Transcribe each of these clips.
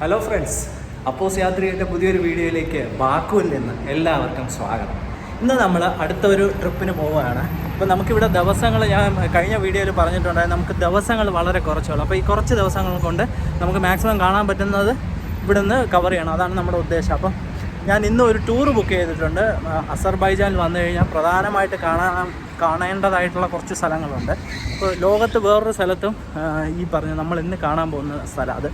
Hello friends അപ്പോസ് യാത്രികന്റെ പുതിയൊരു വീഡിയോയിലേക്ക് ബാക്കുവിൽ നിന്ന് എല്ലാവർക്കും സ്വാഗതം. ഇന്ന് നമ്മൾ അടുത്ത ഒരു ട്രിപ്പിന് പോവുകയാണ്. അപ്പോൾ നമുക്കിവിടെ ദിവസങ്ങൾ ഞാൻ കഴിഞ്ഞ വീഡിയോയിൽ പറഞ്ഞിട്ടുണ്ടായിരുന്നു. നമുക്ക് ദിവസങ്ങൾ വളരെ കുറച്ചുള്ളൂ. അപ്പോൾ ഈ കുറച്ച് ദിവസങ്ങൾ കൊണ്ട് നമുക്ക് മാക്സിമം കാണാൻ പറ്റുന്നത് ഇവിടുന്ന് കവർ ചെയ്യണം. അതാണ് നമ്മുടെ ഉദ്ദേശം. അപ്പം ഞാൻ ഇന്ന് ഒരു ടൂർ ബുക്ക് ചെയ്തിട്ടുണ്ട്. അസർബൈജാനിൽ വന്നു കഴിഞ്ഞാൽ പ്രധാനമായിട്ട് കാണാൻ കാണേണ്ടതായിട്ടുള്ള കുറച്ച് സ്ഥലങ്ങളുണ്ട്. ഇപ്പോൾ ലോകത്ത് വേറൊരു സ്ഥലത്തും ഈ പറഞ്ഞ നമ്മൾ ഇന്ന് കാണാൻ പോകുന്ന സ്ഥലം അത്.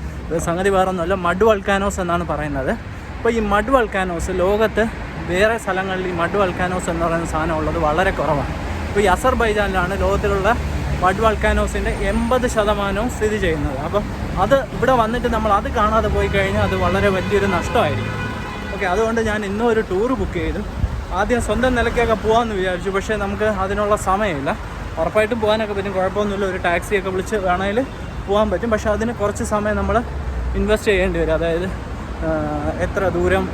സംഗതി വേറൊന്നുമല്ല മഡ് വൾക്കാനോസ് എന്നാണ് പറയുന്നത്. അപ്പോൾ ഈ മഡ് വൾക്കാനോസ് ലോകത്ത് വേറെ സ്ഥലങ്ങളിൽ ഈ മഡ് വൾക്കാനോസ് എന്ന് പറയുന്ന സാധനം ഉള്ളത് വളരെ കുറവാണ്. ഇപ്പോൾ ഈ അസർബൈജാനിലാണ് ലോകത്തിലുള്ള മഡ് വൾക്കാനോസിന്റെ എൺപത് ശതമാനവും സ്ഥിതി ചെയ്യുന്നത്. അപ്പം അത് ഇവിടെ വന്നിട്ട് നമ്മൾ അത് കാണാതെ പോയി കഴിഞ്ഞാൽ അത് വളരെ വലിയൊരു നഷ്ടമായിരിക്കും. ഓക്കെ അതുകൊണ്ട് ഞാൻ ഇന്നും ഒരു ടൂർ ബുക്ക് ചെയ്തു. ആദ്യം സ്വന്തം നിലയ്ക്കൊക്കെ പോകാമെന്ന് വിചാരിച്ചു പക്ഷേ നമുക്ക് അതിനുള്ള സമയമില്ല. ഉറപ്പായിട്ടും പോകാനൊക്കെ പറ്റും. കുഴപ്പമൊന്നുമില്ല. ഒരു ടാക്സിയൊക്കെ വിളിച്ച് വേണമെങ്കിൽ പോകാൻ പറ്റും. പക്ഷേ അതിന് കുറച്ച് സമയം നമ്മൾ ഇൻവെസ്റ്റ് ചെയ്യേണ്ടി വരും. അതായത് എത്ര ദൂരം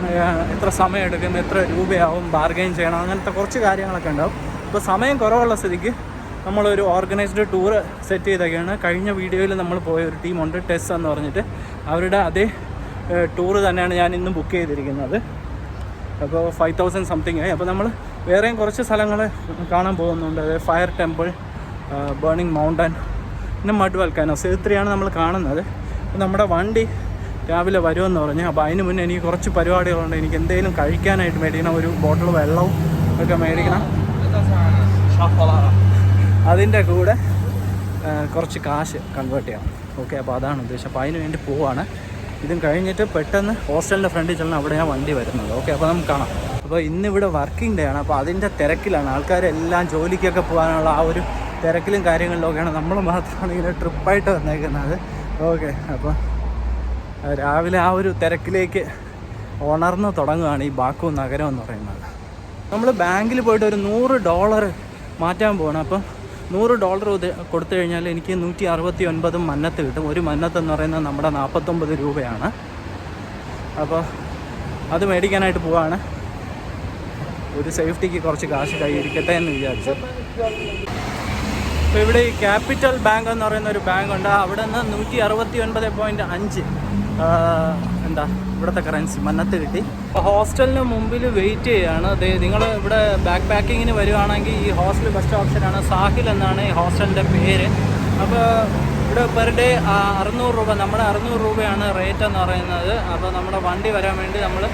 എത്ര സമയം എടുക്കും എത്ര രൂപയാവും ബാർഗെയിൻ ചെയ്യണം അങ്ങനത്തെ കുറച്ച് കാര്യങ്ങളൊക്കെ ഉണ്ടാവും. ഇപ്പോൾ സമയം കുറവുള്ള സ്ഥിതിക്ക് നമ്മളൊരു ഓർഗനൈസ്ഡ് ടൂർ സെറ്റ് ചെയ്തൊക്കെയാണ് കഴിഞ്ഞ വീഡിയോയിൽ നമ്മൾ പോയ ഒരു ടീമുണ്ട് ടെസ് എന്ന് പറഞ്ഞിട്ട്. അവരുടെ അതേ ടൂറ് തന്നെയാണ് ഞാൻ ഇന്ന് ബുക്ക് ചെയ്തിരിക്കുന്നത്. അപ്പോൾ ഫൈവ് തൗസൻഡ് സംതിങ് ആയി. അപ്പോൾ നമ്മൾ വേറെയും കുറച്ച് സ്ഥലങ്ങൾ കാണാൻ പോകുന്നുണ്ട്. അതായത് ഫയർ ടെമ്പിൾ ബേണിംഗ് മൗണ്ടൻ പിന്നെ മഡ് വൽക്കാനോസ് ഇത് ഇത്രയാണ് നമ്മൾ കാണുന്നത്. അപ്പോൾ നമ്മുടെ വണ്ടി രാവിലെ വരുമെന്ന് പറഞ്ഞു. അപ്പോൾ അതിന് മുന്നേ എനിക്ക് കുറച്ച് പരിപാടികളുണ്ട്. എനിക്ക് എന്തെങ്കിലും കഴിക്കാനായിട്ട് മേടിക്കണം. ഒരു ബോട്ടിൽ വെള്ളവും ഒക്കെ മേടിക്കണം. അതിന്റെ കൂടെ കുറച്ച് കാശ് കൺവേർട്ട് ചെയ്യാം ഓക്കെ അപ്പോൾ അതാണ് ഉദ്ദേശം. അപ്പോൾ അതിന് വേണ്ടി പോവാണ്. ഇതും കഴിഞ്ഞിട്ട് പെട്ടെന്ന് ഹോസ്റ്റലിന്റെ ഫ്രണ്ടിൽ ചെല്ലണം അവിടെയാണ് വണ്ടി വരുന്നത് ഓക്കെ അപ്പോൾ നമുക്ക് കാണാം. അപ്പോൾ ഇന്നിവിടെ വർക്കിംഗ് ഡേ ആണ്. അപ്പോൾ അതിന്റെ തിരക്കിലാണ്. ആൾക്കാരെല്ലാം ജോലിക്കൊക്കെ പോകാനുള്ള ആ ഒരു തിരക്കിലും കാര്യങ്ങളിലൊക്കെയാണ് നമ്മൾ മാത്രമാണ് ഇങ്ങനെ ട്രിപ്പായിട്ട് വന്നേക്കുന്നത്. ഓക്കെ അപ്പോൾ രാവിലെ ആ ഒരു തിരക്കിലേക്ക് ഉണർന്ന് തുടങ്ങുകയാണ് ഈ ബാക്കു നഗരം എന്ന് പറയുന്നത്. നമ്മൾ ബാങ്കിൽ പോയിട്ട് ഒരു നൂറ് ഡോളർ മാറ്റാൻ പോകണം അപ്പം നൂറ് ഡോളർ കൊടുത്തു കഴിഞ്ഞാൽ എനിക്ക് നൂറ്റി അറുപത്തി ഒൻപതും മന്നത്ത് കിട്ടും. ഒരു മന്നത്ത് എന്ന് പറയുന്നത് നമ്മുടെ നാൽപ്പത്തൊമ്പത് രൂപയാണ്. അപ്പോൾ അത് മേടിക്കാനായിട്ട് പോവാണ്. ഒരു സേഫ്റ്റിക്ക് കുറച്ച് കാശ് കൈയിരിക്കട്ടെ എന്ന് വിചാരിച്ചു. അപ്പോൾ ഇവിടെ ഈ ക്യാപിറ്റൽ ബാങ്ക് എന്ന് പറയുന്ന ഒരു ബാങ്ക് ഉണ്ട്. അവിടെ നിന്ന് നൂറ്റി അറുപത്തി ഒൻപത് പോയിന്റ് അഞ്ച് എന്താ ഇവിടുത്തെ കറൻസി മന്നത്ത് കിട്ടി. അപ്പോൾ ഹോസ്റ്റലിന് മുമ്പിൽ വെയിറ്റ് ചെയ്യുകയാണ് നിങ്ങൾ ഇവിടെ ബാക്ക് പാക്കിങ്ങിന് വരുവാണെങ്കിൽ ഈ ഹോസ്റ്റൽ ബെസ്റ്റ് ഓപ്ഷനാണ് സാഹിൽ എന്നാണ് ഈ ഹോസ്റ്റലിന്റെ പേര്. അപ്പോൾ ഇവിടെ പെർ ഡേ അറുന്നൂറ് രൂപ നമ്മുടെ അറുന്നൂറ് രൂപയാണ് റേറ്റ് എന്ന് പറയുന്നത്. അപ്പോൾ നമ്മുടെ വണ്ടി വരാൻ വേണ്ടി നമ്മൾ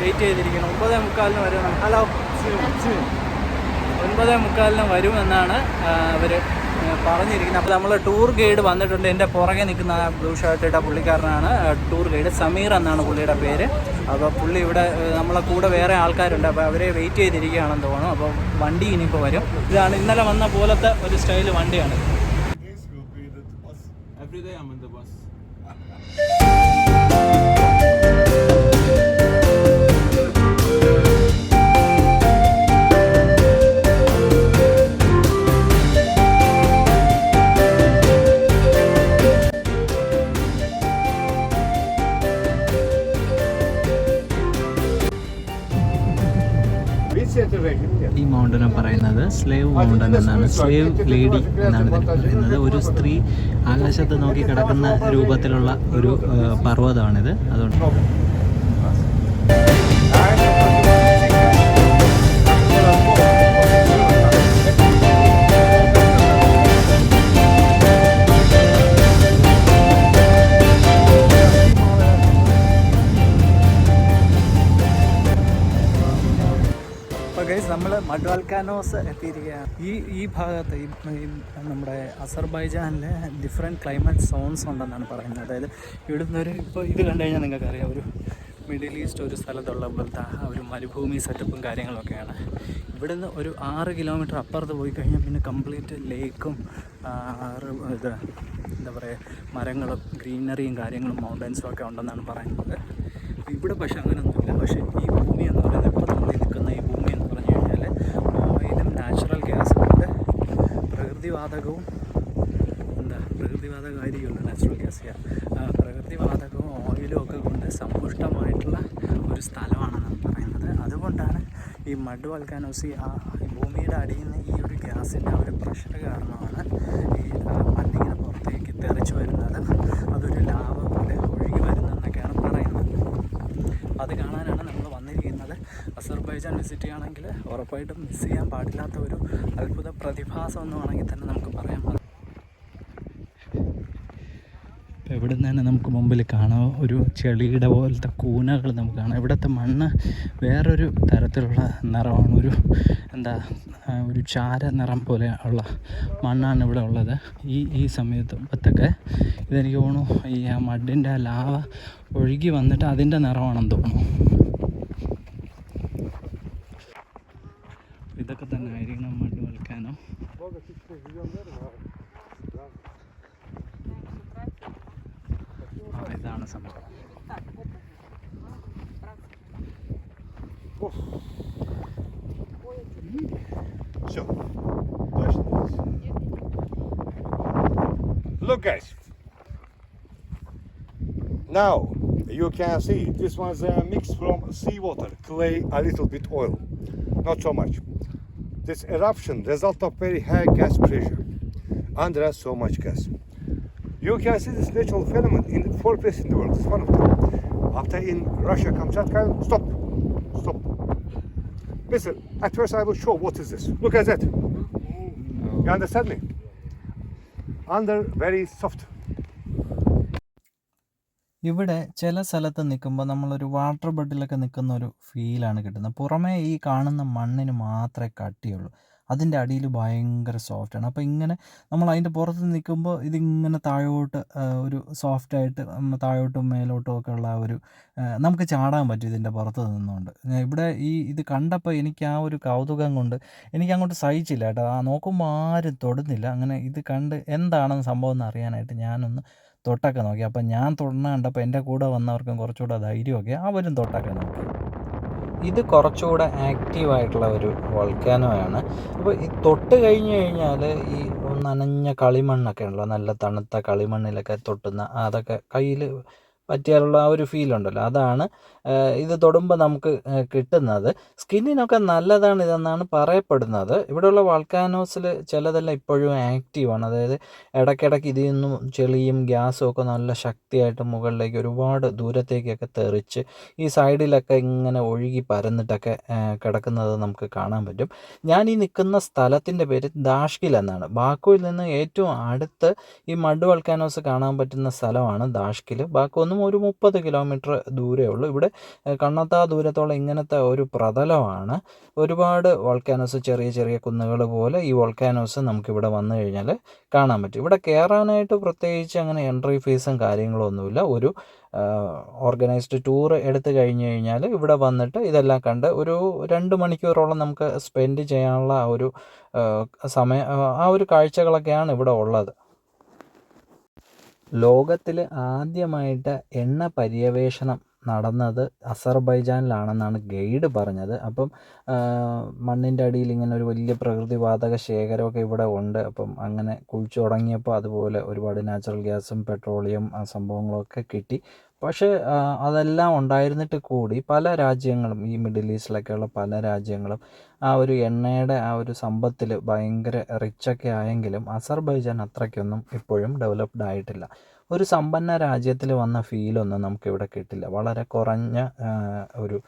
വെയിറ്റ് ചെയ്തിരിക്കണം ഒമ്പതേ മുക്കാലിന് വരും. ഹലോ ഒൻപതേ മുക്കാലിന് വരുമെന്നാണ് അവർ പറഞ്ഞിരിക്കുന്നത്. അപ്പോൾ നമ്മൾ ടൂർ ഗൈഡ് വന്നിട്ടുണ്ട്. എന്റെ പുറകെ നിൽക്കുന്ന ബ്ലൂ ഷർട്ട് ഇട്ട പുള്ളിക്കാരനാണ് ടൂർ ഗൈഡ് സമീർ എന്നാണ് പുള്ളിയുടെ പേര്. അപ്പോൾ പുള്ളി ഇവിടെ നമ്മളെ കൂടെ വേറെ ആൾക്കാരുണ്ട്. അപ്പോൾ അവരെ വെയിറ്റ് ചെയ്തിരിക്കുകയാണെന്ന് തോന്നുന്നു. അപ്പോൾ വണ്ടി ഇനിയിപ്പോൾ വരും. ഇതാണ് ഇന്നലെ വന്ന പോലത്തെ ഒരു സ്റ്റൈൽ വണ്ടിയാണ്. I'm സ്ലേവ് മൗണ്ടൻ എന്നാണ് സ്ലേവ് ലേഡി എന്നാണ് ഇതിന് പറയുന്നത് ഒരു സ്ത്രീ ആകാശത്ത് നോക്കി കിടക്കുന്ന രൂപത്തിലുള്ള ഒരു പർവതമാണിത്. അതുകൊണ്ട് നമ്മൾ മഡ്വാൽക്കാനോസ് എത്തിയിരിക്കുകയാണ്. ഈ ഈ ഭാഗത്ത് നമ്മുടെ അസർബൈജാനിലെ ഡിഫറെന്റ് ക്ലൈമറ്റ് സോൺസ് ഉണ്ടെന്നാണ് പറയുന്നത്. അതായത് ഇവിടുന്ന് ഒരു ഇപ്പോൾ ഇത് കണ്ടു കഴിഞ്ഞാൽ നിങ്ങൾക്കറിയാം ഒരു മിഡിൽ ഈസ്റ്റ് ഒരു സ്ഥലത്തുള്ള പോലത്തെ ആ ഒരു മരുഭൂമി സെറ്റപ്പും കാര്യങ്ങളൊക്കെയാണ്. ഇവിടുന്ന് ഒരു ആറ് കിലോമീറ്റർ അപ്പുറത്ത് പോയി കഴിഞ്ഞാൽ പിന്നെ കംപ്ലീറ്റ് ലേക്കും ഇത് എന്താ പറയുക മരങ്ങളും ഗ്രീനറിയും കാര്യങ്ങളും മൗണ്ടൻസും ഒക്കെ ഉണ്ടെന്നാണ് പറയുന്നത്. ഇവിടെ പക്ഷെ അങ്ങനെയൊന്നുമില്ല പക്ഷേ ഈ ഭൂമി എന്ന് പറയുന്നത് ഇപ്പോൾ നമ്മൾ നിൽക്കുന്ന ഈ ഭൂമി എന്ന് പറഞ്ഞു കഴിഞ്ഞാൽ ഓയിലും നാച്ചുറൽ ഗ്യാസും കൊണ്ട് പ്രകൃതിവാതകവും എന്താ പ്രകൃതിവാതകമായിരിക്കുമല്ലോ നാച്ചുറൽ ഗ്യാസ് പ്രകൃതിവാതകവും ഓയിലും ഒക്കെ കൊണ്ട് സമ്പുഷ്ടമായിട്ടുള്ള ഒരു സ്ഥലമാണ് നമ്മൾ പറയുന്നത്. അതുകൊണ്ടാണ് ഈ മഡ് വൽക്കാനോസി ആ ഭൂമിയുടെ അടിയിൽ നിന്ന് ഈ ഒരു ഗ്യാസിന്റെ ആ ഒരു പ്രഷർ കാരണമാണ് ഈ മണ്ണിങ്ങനെ പുറത്തേക്ക് തെറിച്ചു വരുന്നത്. അതൊരു ലാവ പോലെ ഒഴുകി വരുന്നതെന്നൊക്കെയാണ് പറയുന്നത്. അത് കാണാനാണ് അസർബൈജാൻ വിസിറ്റ് ചെയ്യുകയാണെങ്കിൽ ഉറപ്പായിട്ടും മിസ് ചെയ്യാൻ പാടില്ലാത്ത ഒരു അത്ഭുത പ്രതിഭാസം എന്ന് വേണമെങ്കിൽ തന്നെ നമുക്ക് പറയാം ഇപ്പോൾ ഇവിടെ നിന്ന് തന്നെ നമുക്ക് മുമ്പിൽ കാണാം. ഒരു ചെളിയുടെ പോലത്തെ കൂനകൾ നമുക്ക് കാണാം. ഇവിടുത്തെ മണ്ണ് വേറൊരു തരത്തിലുള്ള നിറമാണ്. ഒരു എന്താ ഒരു ചാര നിറം പോലെ ഉള്ള മണ്ണാണ് ഇവിടെ ഉള്ളത്. ഈ ഈ സമയത്ത് സമയത്തൊക്കെ ഇതെനിക്ക് തോന്നുന്നു ഈ ആ മഡിന്റെ ലാവ ഒഴുകി വന്നിട്ട് അതിന്റെ നിറമാണെന്ന് തോന്നുന്നു. തന്നെ വിൽക്കാനോ ഇതാണ് സംഭവം Look guys, now you can see this was uh, a mix from seawater, clay, a little bit oil, not so much. This eruption result of very high gas pressure. Under so much gas. You can see this natural phenomenon in four places in the world. It's one of them. After in Russia, Kamchatka, stop, stop. Listen, at first I will show what is this. Look at that. You understand me? Under very soft. ഇവിടെ ചില സ്ഥലത്ത് നിൽക്കുമ്പോൾ നമ്മളൊരു water ബെഡിലൊക്കെ നിൽക്കുന്ന ഒരു ഫീലാണ് കിട്ടുന്നത്. പുറമേ ഈ കാണുന്ന മണ്ണിന് മാത്രമേ കട്ടിയുള്ളൂ. അതിന്റെ അടിയിൽ ഭയങ്കര സോഫ്റ്റാണ് അപ്പോൾ ഇങ്ങനെ നമ്മൾ അതിന്റെ പുറത്ത് നിൽക്കുമ്പോൾ ഇതിങ്ങനെ താഴോട്ട് ഒരു സോഫ്റ്റായിട്ട് താഴോട്ടും മേലോട്ടും ഒക്കെ ഉള്ള ഒരു നമുക്ക് ചാടാൻ പറ്റും ഇതിന്റെ പുറത്ത് നിന്നുകൊണ്ട്. ഇവിടെ ഈ ഇത് കണ്ടപ്പോൾ എനിക്ക് ആ ഒരു കൗതുകം കൊണ്ട് എനിക്ക് അങ്ങോട്ട് സഹിച്ചില്ല കേട്ടോ. ആ നോക്കുമ്പോൾ ആരും തൊടുന്നില്ല. അങ്ങനെ ഇത് കണ്ട് എന്താണെന്ന് സംഭവം എന്ന് അറിയാനായിട്ട് ഞാനൊന്ന് തൊട്ടൊക്കെ നോക്കി. അപ്പം ഞാൻ തൊടുന്ന കണ്ടപ്പോൾ എന്റെ കൂടെ വന്നവർക്കും കുറച്ചുകൂടെ ധൈര്യമൊക്കെ അവരും തൊട്ടൊക്കെ നോക്കി. ഇത് കുറച്ചുകൂടെ ആക്റ്റീവായിട്ടുള്ള ഒരു വോൾക്കാനോ ആണ് അപ്പോൾ ഈ തൊട്ട് കഴിഞ്ഞ് കഴിഞ്ഞാൽ ഈ നനഞ്ഞ കളിമണ്ണൊക്കെ ഉണ്ടല്ലോ നല്ല തണുത്ത കളിമണ്ണിലൊക്കെ തൊട്ടുന്ന അതൊക്കെ കയ്യിൽ പറ്റിയാലുള്ള ആ ഒരു ഫീൽ ഉണ്ടല്ലോ. അതാണ് ഇത് തൊടുമ്പോൾ നമുക്ക് കിട്ടുന്നത്. സ്കിന്നിനൊക്കെ നല്ലതാണ് ഇതെന്നാണ് പറയപ്പെടുന്നത്. ഇവിടെയുള്ള വൾക്കാനോസിൽ ചിലതെല്ലാം ഇപ്പോഴും ആക്റ്റീവാണ് അതായത് ഇടയ്ക്കിടയ്ക്ക് ഇതിൽ നിന്നും ചെളിയും ഗ്യാസും ഒക്കെ നല്ല ശക്തിയായിട്ട് മുകളിലേക്ക് ഒരുപാട് ദൂരത്തേക്കൊക്കെ തെറിച്ച് ഈ സൈഡിലൊക്കെ ഇങ്ങനെ ഒഴുകി പരന്നിട്ടൊക്കെ കിടക്കുന്നത് നമുക്ക് കാണാൻ പറ്റും. ഞാൻ ഈ നിൽക്കുന്ന സ്ഥലത്തിന്റെ പേര് ദാഷ്കിൽ എന്നാണ്. ബാക്കുവിൽ നിന്ന് ഏറ്റവും അടുത്ത് ഈ മഡ് വൾക്കാനോസ് കാണാൻ പറ്റുന്ന സ്ഥലമാണ് ദാഷ്കിൽ ബാക്കു ഒന്നും ഒരു മുപ്പത് കിലോമീറ്റർ ദൂരമേ ഉള്ളൂ. ഇവിടെ കണ്ണെത്താ ദൂരത്തോളം ഇങ്ങനത്തെ ഒരു പ്രതലമാണ്. ഒരുപാട് വോൾക്കാനോസ് ചെറിയ ചെറിയ കുന്നുകൾ പോലെ ഈ വോൾക്കാനോസ് നമുക്കിവിടെ വന്നു കഴിഞ്ഞാൽ കാണാൻ പറ്റും. ഇവിടെ കയറാനായിട്ട് പ്രത്യേകിച്ച് അങ്ങനെ എൻട്രി ഫീസും കാര്യങ്ങളൊന്നുമില്ല. ഒരു ഓർഗനൈസ്ഡ് ടൂർ എടുത്തു കഴിഞ്ഞു കഴിഞ്ഞാൽ ഇവിടെ വന്നിട്ട് ഇതെല്ലാം കണ്ട് ഒരു രണ്ട് മണിക്കൂറോളം നമുക്ക് സ്പെൻഡ് ചെയ്യാനുള്ള ആ ഒരു സമയം ആ ഒരു കാഴ്ചകളൊക്കെയാണ് ഇവിടെ ഉള്ളത്. ലോകത്തിൽ ആദ്യമായിട്ട് എണ്ണ പര്യവേഷണം നടന്നത് അസർബൈജാനിലാണെന്നാണ് ഗൈഡ് പറഞ്ഞത്. അപ്പം മണ്ണിന്റെ അടിയിൽ ഇങ്ങനെ ഒരു വലിയ പ്രകൃതി വാതക ശേഖരമൊക്കെ ഇവിടെ ഉണ്ട്. അപ്പം അങ്ങനെ കുഴിച്ചു തുടങ്ങിയപ്പോൾ അതുപോലെ ഒരുപാട് നാച്ചുറൽ ഗ്യാസും പെട്രോളിയം ആ സംഭവങ്ങളൊക്കെ കിട്ടി. പക്ഷേ അതെല്ലാം ഉണ്ടായിരുന്നിട്ട് കൂടി പല രാജ്യങ്ങളും ഈ മിഡിൽ ഈസ്റ്റിലൊക്കെയുള്ള പല രാജ്യങ്ങളും ആ ഒരു എണ്ണയുടെ ആ ഒരു സമ്പത്തിൽ ഭയങ്കര റിച്ചൊക്കെ ആയെങ്കിലും അസർബൈജാൻ അത്രയ്ക്കൊന്നും ഇപ്പോഴും ഡെവലപ്ഡ് ആയിട്ടില്ല. ഒരു സമ്പന്ന രാജ്യത്തിൽ വന്ന ഫീലൊന്നും നമുക്കിവിടെ കിട്ടില്ല. വളരെ കുറഞ്ഞ ഒരു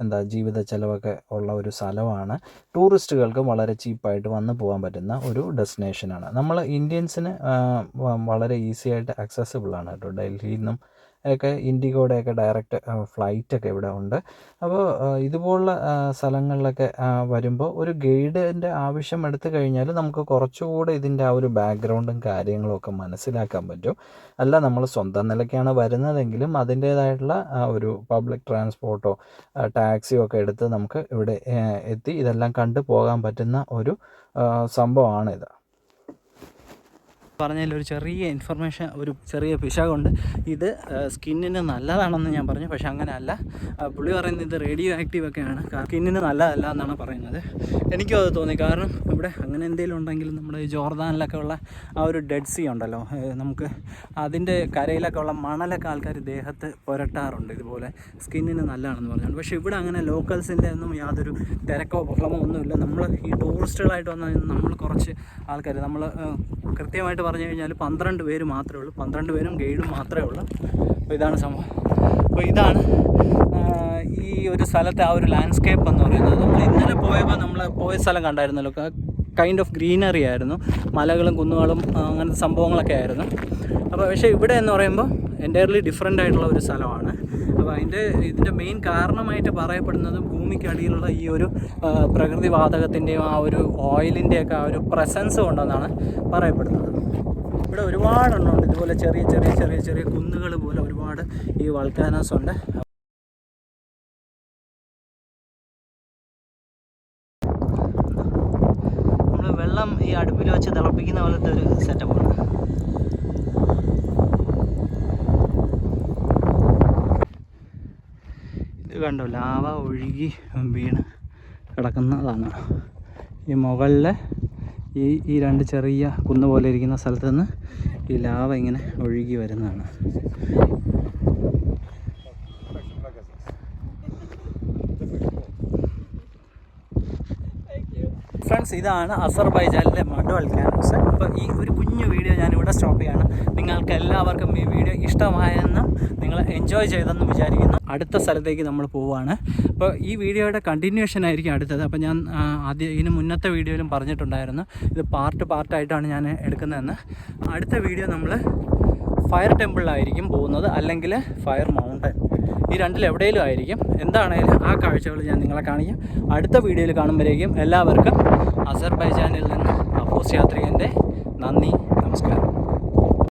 എന്താ ജീവിത ചെലവൊക്കെ ഉള്ള ഒരു സ്ഥലമാണ്. ടൂറിസ്റ്റുകൾക്ക് വളരെ ചീപ്പായിട്ട് വന്നു പോകാൻ പറ്റുന്ന ഒരു ഡെസ്റ്റിനേഷനാണ് നമ്മൾ ഇന്ത്യൻസിന് വളരെ ഈസി ആയിട്ട് ആണ് കേട്ടോ. ഡൽഹിയിൽ നിന്നും ഒക്കെ ഇൻഡിഗോയുടെയൊക്കെ ഡയറക്റ്റ് ഫ്ലൈറ്റൊക്കെ ഇവിടെ ഉണ്ട്. അപ്പോൾ ഇതുപോലുള്ള സ്ഥലങ്ങളിലൊക്കെ വരുമ്പോൾ ഒരു ഗൈഡിന്റെ ആവശ്യം എടുത്തു കഴിഞ്ഞാൽ നമുക്ക് കുറച്ചുകൂടെ ഇതിന്റെ ആ ഒരു ബാക്ക്ഗ്രൗണ്ടും കാര്യങ്ങളും ഒക്കെ മനസ്സിലാക്കാൻ പറ്റും. അല്ല നമ്മൾ സ്വന്തം നിലയ്ക്കാണ് വരുന്നതെങ്കിലും അതിന്റേതായിട്ടുള്ള ഒരു പബ്ലിക് ട്രാൻസ്പോർട്ടോ ടാക്സിയോ ഒക്കെ എടുത്ത് നമുക്ക് ഇവിടെ എത്തി ഇതെല്ലാം കണ്ടു പോകാൻ പറ്റുന്ന ഒരു സംഭവമാണിത്. പറഞ്ഞതിൽ ഒരു ചെറിയ ഇൻഫർമേഷൻ ഒരു ചെറിയ പിശകുണ്ട്. ഇത് സ്കിന്നിന് നല്ലതാണെന്ന് ഞാൻ പറഞ്ഞു. പക്ഷെ അങ്ങനെയല്ല. പുള്ളി പറയുന്നത് ഇത് റേഡിയോ ആക്റ്റീവ് ഒക്കെയാണ് സ്കിന്നിന് നല്ലതല്ല എന്നാണ് പറയുന്നത്. എനിക്കും അത് തോന്നി. കാരണം ഇവിടെ അങ്ങനെ എന്തെങ്കിലും ഉണ്ടെങ്കിലും നമ്മുടെ ഈ ജോർദാനിലൊക്കെ ഉള്ള ആ ഒരു ഡെഡ് സീ ഉണ്ടല്ലോ. നമുക്ക് അതിന്റെ കരയിലൊക്കെ ഉള്ള മണലൊക്കെ ആൾക്കാർ ദേഹത്ത് പുരട്ടാറുണ്ട് ഇതുപോലെ. സ്കിന്നിന് നല്ലതാണെന്ന് പറഞ്ഞുകൊണ്ട്. പക്ഷേ ഇവിടെ അങ്ങനെ ലോക്കൽസിന്റെ ഒന്നും യാതൊരു തിരക്കോ ബഹളമോ ഒന്നുമില്ല. നമ്മൾ ഈ ടൂറിസ്റ്റുകളായിട്ട് വന്നാൽ നമ്മൾ കുറച്ച് ആൾക്കാർ നമ്മൾ കൃത്യമായിട്ട് പറഞ്ഞു കഴിഞ്ഞാൽ പന്ത്രണ്ട് പേര് മാത്രമേ ഉള്ളൂ. പന്ത്രണ്ട് പേരും ഗൈഡും മാത്രമേ ഉള്ളൂ. അപ്പോൾ ഇതാണ് സംഭവം. അപ്പോൾ ഇതാണ് ഈ ഒരു സ്ഥലത്തെ ആ ഒരു ലാൻഡ്സ്കേപ്പ് എന്ന് പറയുന്നത്. നമ്മൾ ഇന്നലെ പോയപ്പോൾ നമ്മൾ പോയ സ്ഥലം കണ്ടായിരുന്നല്ലോ. കൈൻഡ് ഓഫ് ഗ്രീനറി ആയിരുന്നു. മലകളും കുന്നുകളും അങ്ങനത്തെ സംഭവങ്ങളൊക്കെ ആയിരുന്നു. അപ്പോൾ പക്ഷേ ഇവിടെ എന്ന് പറയുമ്പോൾ എന്റയർലി ഡിഫറെന്റ് ആയിട്ടുള്ള ഒരു സ്ഥലമാണ്. അപ്പോൾ അതിന്റെ ഇതിന്റെ മെയിൻ കാരണമായിട്ട് പറയപ്പെടുന്നത് ഭൂമിക്കടിയിലുള്ള ഈ ഒരു ആ, പ്രകൃതി വാതകത്തിന്റെയും ആ ഒരു ഓയിലിന്റെയൊക്കെ ആ ഒരു പ്രസൻസ് കൊണ്ടെന്നാണ് പറയപ്പെടുന്നത്. ഇവിടെ ഒരുപാടെണ്ണമുണ്ട് ഇതുപോലെ ചെറിയ ചെറിയ ചെറിയ ചെറിയ കുന്നുകൾ പോലെ ഒരുപാട് ഈ വൾക്കാനോസ് ഉണ്ട്. നമ്മൾ വെള്ളം ഈ അടുപ്പിൽ വെച്ച് തിളപ്പിക്കുന്ന പോലത്തെ ഒരു സെറ്റപ്പാണ് കണ്ടോ? ലാവ ഒഴുകി വീണ് കിടക്കുന്നതാണ്. ഈ മുകളിലെ ഈ ഈ രണ്ട് ചെറിയ കുന്ന് പോലെ ഇരിക്കുന്ന സ്ഥലത്ത് നിന്ന് ഈ ലാവ ഇങ്ങനെ ഒഴുകി വരുന്നതാണ്. ഫ്രണ്ട്സ് ഇതാണ് അസർബൈജാനിലെ മഡ് വൾക്കാനോസ് അപ്പോൾ ഈ ഒരു കുഞ്ഞു വീഡിയോ ഞാനിവിടെ സ്റ്റോപ്പ് ചെയ്യാണ്. നിങ്ങൾക്ക് എല്ലാവർക്കും ഈ വീഡിയോ ഇഷ്ടമായെന്നും നിങ്ങൾ എൻജോയ് ചെയ്തെന്നും വിചാരിക്കുന്നു. അടുത്ത സ്ഥലത്തേക്ക് നമ്മൾ പോവുകയാണ് അപ്പോൾ ഈ വീഡിയോയുടെ കണ്ടിന്യൂഷൻ ആയിരിക്കും അടുത്തത്. അപ്പോൾ ഞാൻ ആദ്യം ഇതിന് മുന്നത്തെ വീഡിയോയിലും പറഞ്ഞിട്ടുണ്ടായിരുന്നു. ഇത് പാർട്ട് പാർട്ടായിട്ടാണ് ഞാൻ എടുക്കുന്നതെന്ന്. അടുത്ത വീഡിയോ നമ്മൾ ഫയർ ടെമ്പിളിലായിരിക്കും പോകുന്നത്. അല്ലെങ്കിൽ ഫയർ മൗണ്ടൻ ഈ രണ്ടിൽ എവിടെയെങ്കിലും ആയിരിക്കും. എന്താണേലും ആ കാഴ്ചകൾ ഞാൻ നിങ്ങളെ കാണിക്കാം. അടുത്ത വീഡിയോയിൽ കാണുമ്പോഴേക്കും എല്ലാവർക്കും അസർബൈജാനിൽ നിന്ന് അഫോസ് യാത്രികന്റെ നന്ദി.